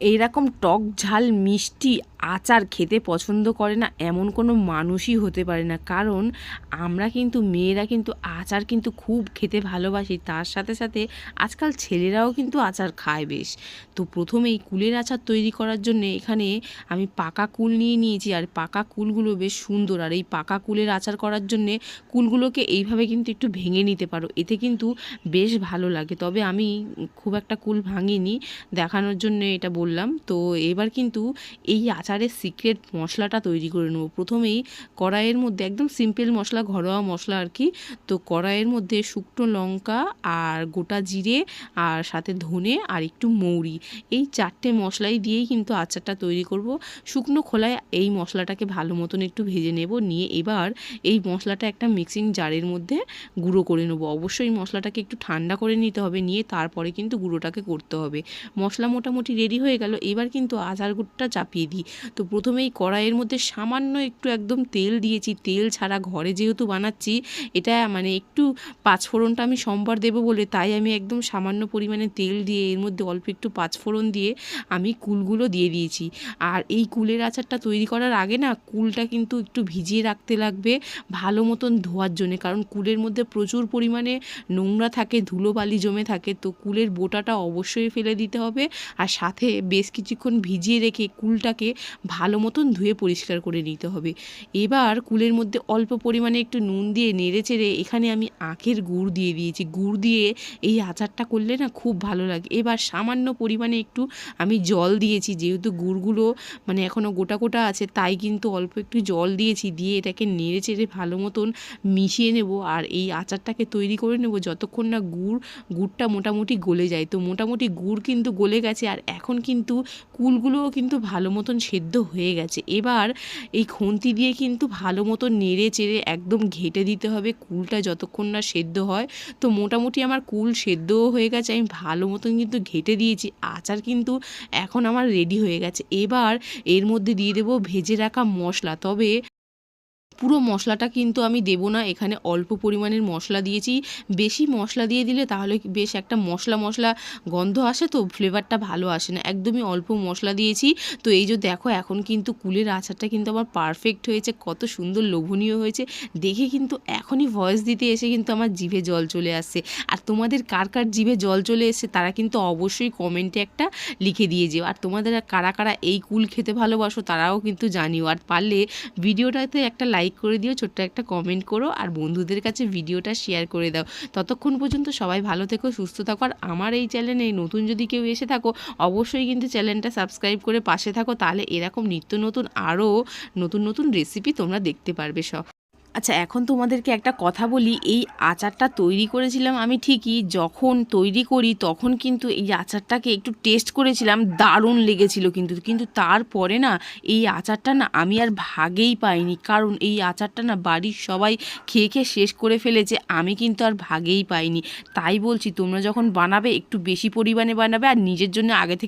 এইরকম টক ঝাল মিষ্টি আচার খেতে পছন্দ করে না, এমন কোনো মানুষই হতে পারে না। কারণ আমরা কিন্তু মেয়েরা কিন্তু আচার কিন্তু খুব খেতে ভালোবাসি। তার সাথে সাথে আজকাল ছেলেরাও কিন্তু আচার খায় বেশ। তো প্রথমেই কুলের আচার তৈরি করার জন্য এখানে আমি পাকা কুল নিয়ে নিয়েছি। আর পাকা কুলগুলো বেশ সুন্দর। আর এই পাকা কুলের আচার করার জন্যে কুলগুলোকে এইভাবে কিন্তু একটু ভেঙে নিতে পারো। এতে কিন্তু বেশ ভালো লাগে। তবে আমি খুব একটা কুল ভাঙিনি। দেখানোর জন্য এটা বললাম। তো এবার কিন্তু এই আচারের সিক্রেট মশলাটা তৈরি করে নেব। প্রথমেই কড়াইয়ের মধ্যে একদম সিম্পল মশলা, ঘরোয়া মশলা আর কি। তো কড়াইয়ের মধ্যে শুকনো লঙ্কা আর গোটা জিরে আর সাথে ধনে আর একটু মৌরি। এই চারটে মশলাই দিয়েই কিন্তু আচারটা তৈরি করব। শুকনো খোলায় এই মশলাটাকে ভালো মতন একটু ভেজে নেব। নিয়ে এবার এই মশলাটা একটা মিক্সিং জারের মধ্যে গুঁড়ো করে নেব। অবশ্যই মশলাটাকে একটু ঠান্ডা করে নিতে হবে। নিয়ে তারপরে কিন্তু গুঁড়োটাকে করতে হবে। মশলা মোটামুটি রেডি হয়ে গেল। এবার কিন্তু আচার গুড়টা চাপিয়ে দিই। তো প্রথমেই কড়াইয়ের মধ্যে সামান্য একটু একদম তেল দিয়েছি। তেল ছাড়া ঘরে যেহেতু বানাচ্ছি, এটা মানে একটু পাঁচফোড়নটা আমি সোমবার দেবো বলে তাই আমি একদম সামান্য পরিমাণে তেল দিয়ে এর মধ্যে অল্প একটু পাঁচফোড়ন দিয়ে আমি কুলগুলো দিয়ে দিয়েছি। আর এই কুলের আচারটা তৈরি করার আগে না কুলটা কিন্তু একটু ভিজিয়ে রাখতে লাগবে ভালো মতন ধোয়ার জন্যে। কারণ কুলের মধ্যে প্রচুর পরিমাণে নোংরা থাকে, ধুলোবালি জমে থাকে, তো কুলের বোটাটা অবশ্যই ফেলে দিতে হবে। আর সাথে বেশ কিছুক্ষণ ভিজিয়ে রেখে কুলটাকে ভালো মতন ধুয়ে পরিষ্কার করে নিতে হবে। এবার কুলের মধ্যে অল্প পরিমাণে একটু নুন দিয়ে নেড়ে চেড়ে এখানে আমি আখের গুড় দিয়ে দিয়েছি। গুড় দিয়ে এই আচারটা করলে না খুব ভালো লাগে। এবার সামান্য পরিমাণে একটু আমি জল দিয়েছি, যেহেতু গুড়গুলো মানে এখনও গোটা গোটা আছে, তাই কিন্তু অল্প একটু জল দিয়েছি, দিয়ে এটাকে নেড়ে চেড়ে ভালো মতন মিশিয়ে নেব আর এই আচারটাকে তৈরি করে নেব যতক্ষণ না গুড়, গুড়টা মোটামুটি গলে যায়। তো মোটামুটি গুড় কিন্তু গলে গেছে আর এখন কিন্তু কুলগুলোও কিন্তু ভালো মতন সেদ্ধ হয়ে গেছে। এবার এই খুন্তি দিয়ে কিন্তু ভালো মতো নেড়ে চেড়ে একদম ঘেটে দিতে হবে। কুলটা যতক্ষণ না সেদ্ধ হয়। তো মোটামুটি আমার কুল সেদ্ধও হয়ে গেছে। আমি ভালো মতন কিন্তু ঘেটে দিয়েছি। আচার কিন্তু এখন আমার রেডি হয়ে গেছে। এবার এর মধ্যে দিয়ে দেবো ভেজে রাখা মশলা। তবে পুরো মশলাটা কিন্তু আমি দেবো না। এখানে অল্প পরিমাণের মশলা দিয়েছি। বেশি মশলা দিয়ে দিলে তাহলে বেশ একটা মশলা মশলা গন্ধ আসে তো, ফ্লেভারটা ভালো আসে না। একদমই অল্প মশলা দিয়েছি। তো এই যে দেখো, এখন কিন্তু কুলের আচারটা কিন্তু আমার পারফেক্ট হয়েছে। কত সুন্দর লোভনীয় হয়েছে। দেখে কিন্তু এখনই ভয়েস দিতে এসে কিন্তু আমার জিভে জল চলে আসছে। আর তোমাদের কার কার জিভে জল চলে এসছে তারা কিন্তু অবশ্যই কমেন্টে একটা লিখে দিয়ে যেও। আর তোমাদের কারা কারা এই কুল খেতে ভালোবাসো তারাও কিন্তু জানিও। আর পারলে ভিডিওটাতে একটা লাইক করে দিও, ছোট্ট একটা কমেন্ট করো আর বন্ধুদের কাছে ভিডিওটা শেয়ার করে দাও। ততক্ষণ পর্যন্ত সবাই ভালো থেকো, সুস্থ থাকো আর আমার এই চ্যানেলে নতুন যদি কেউ এসে থাকো, অবশ্যই কিন্তু চ্যানেলটা সাবস্ক্রাইব করে পাশে থাকো, তাহলে এরকম নিত্য নতুন আরও নতুন নতুন রেসিপি তোমরা দেখতে পারবে সব। আচ্ছা এখন তোমাদেরকে একটা কথা বলি। এই আচারটা তৈরি করেছিলাম আমি ঠিকই, যখন তৈরি করি তখন কিন্তু এই আচারটাকে একটু টেস্ট করেছিলাম, দারুণ লেগেছিল কিন্তু। কিন্তু তারপরে না, এই আচারটা না আমি আর ভাগেই পাইনি। কারণ এই আচারটা না বাড়ির সবাই খেয়ে খেয়ে শেষ করে ফেলেছে, আমি কিন্তু আর ভাগেই পাইনি। তাই বলছি, তোমরা যখন বানাবে একটু বেশি পরিমাণে বানাবে আর নিজের জন্য আগে থেকে